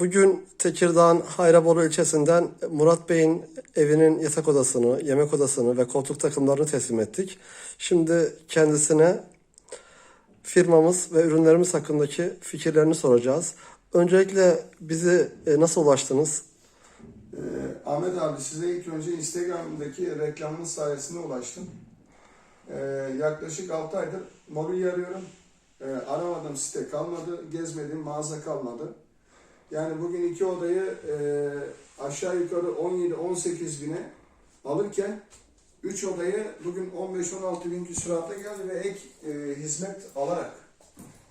Bugün Tekirdağ'ın Hayrabolu ilçesinden Murat Bey'in evinin yatak odasını, yemek odasını ve koltuk takımlarını teslim ettik. Şimdi kendisine firmamız ve ürünlerimiz hakkındaki fikirlerini soracağız. Öncelikle bizi e, nasıl ulaştınız? Ee, Ahmet abi size ilk önce Instagram'daki reklamınız sayesinde ulaştım. Ee, yaklaşık 6 aydır mobilya arıyorum. Ee, aramadığım site kalmadı, gezmediğim mağaza kalmadı. Yani bugün iki odayı e, aşağı yukarı 17-18 bine alırken 3 odayı bugün 15-16 bin küsurata geldi ve ek e, hizmet alarak.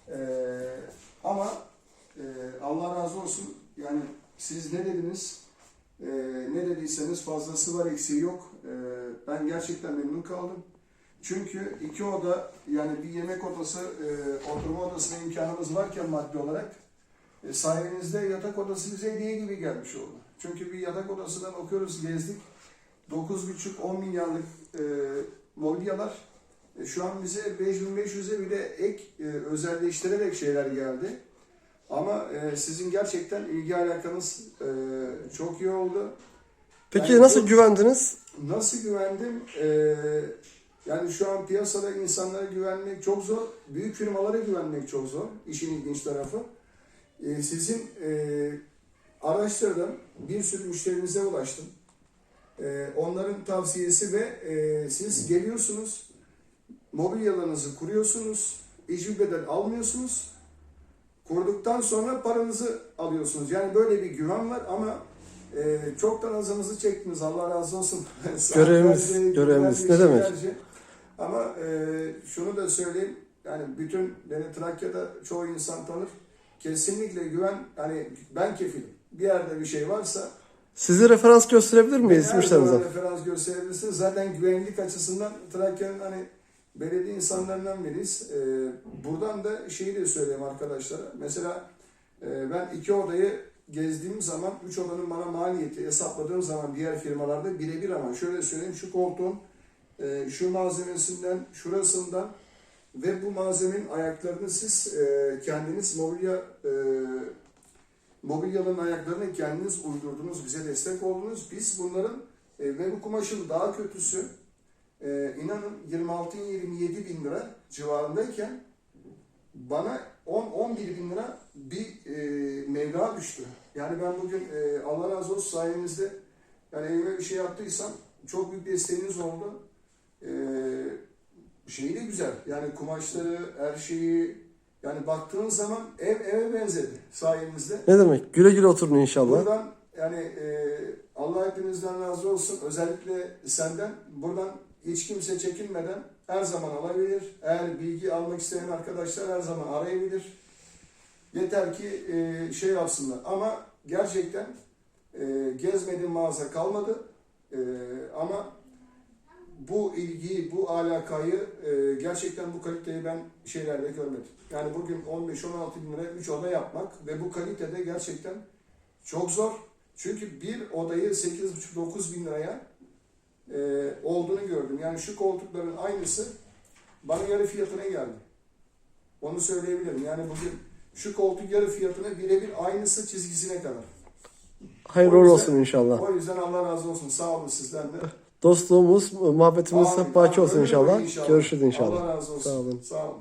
Ee, ama e, Allah razı olsun yani siz ne dediniz? Ee, ne dediyseniz fazlası var eksiği yok. Ee, ben gerçekten memnun kaldım. Çünkü iki oda yani bir yemek odası, e, oturma odasına imkanımız varken maddi olarak e, sayenizde yatak odası bize hediye gibi gelmiş oldu. Çünkü bir yatak odasından okuyoruz, gezdik. 9,5-10 milyarlık e, mobilyalar e, şu an bize 5500'e bile ek e, özelleştirerek şeyler geldi. Ama e, sizin gerçekten ilgi alakanız e, çok iyi oldu. Peki Yani nasıl bu- güvendiniz? Nasıl güvendim? E, yani şu an piyasada insanlara güvenmek çok zor. Büyük firmalara güvenmek çok zor. İşin ilginç tarafı. E, sizin e, araçlardan bir sürü müşterinize ulaştım. E, onların tavsiyesi ve e, siz geliyorsunuz, mobilyalarınızı kuruyorsunuz, hiçbir bedel almıyorsunuz. Kurduktan sonra paranızı alıyorsunuz. Yani böyle bir güven var ama e, çoktan azınızı çektiniz. Allah razı olsun. Görevimiz, Saatlerce, görevimiz. Ne demek? Ama e, şunu da söyleyeyim. Yani bütün beni Trakya'da çoğu insan tanır. Kesinlikle güven. Hani ben kefilim. Bir yerde bir şey varsa Sizi referans gösterebilir miyiz her zaman müşterimize? referans gösterebilirsiniz. Zaten güvenlik açısından Trakya'nın hani belediye insanlarından biriyiz. Ee, buradan da şeyi de söyleyeyim arkadaşlara. Mesela e, ben iki odayı gezdiğim zaman üç odanın bana maliyeti hesapladığım zaman diğer firmalarda birebir ama şöyle söyleyeyim şu koltuğun e, şu malzemesinden şurasından ve bu malzemenin ayaklarını siz e, kendiniz mobilya e, mobilyaların ayaklarını kendiniz uydurdunuz, bize destek oldunuz. Biz bunların e, ve bu kumaşın daha kötüsü e, inanın 26-27 bin lira civarındayken bana 10-11 bin lira bir e, meblağ düştü. Yani ben bugün e, Allah razı olsun sayenizde yani evime bir şey yaptıysam çok büyük desteğiniz oldu. E, şeyi de güzel. Yani kumaşları, her şeyi yani baktığınız zaman ev eve benzedi sayenizde. Ne demek? Güle güle oturun inşallah. Buradan yani e, Allah hepinizden razı olsun. Özellikle senden buradan hiç kimse çekinmeden her zaman alabilir. Eğer bilgi almak isteyen arkadaşlar her zaman arayabilir. Yeter ki e, şey yapsınlar. Ama gerçekten e, gezmediğim mağaza kalmadı. E, ama bu ilgiyi, bu alakayı e, gerçekten bu kaliteyi ben şeylerde görmedim. Yani bugün 15-16 bin lira 3 oda yapmak ve bu kalitede gerçekten çok zor. Çünkü bir odayı 8,5-9 bin liraya e, olduğunu gördüm. Yani şu koltukların aynısı bana yarı fiyatına geldi. Onu söyleyebilirim. Yani bugün şu koltuk yarı fiyatına birebir aynısı çizgisine kadar. Hayırlı yüzden- olsun inşallah. O yüzden Allah razı olsun. Sağ olun sizden de. Dostluğumuz, muhabbetimiz Amin. hep baki olsun boyu inşallah. Görüşürüz inşallah. Allah razı olsun. Sağ olun. Sağ olun.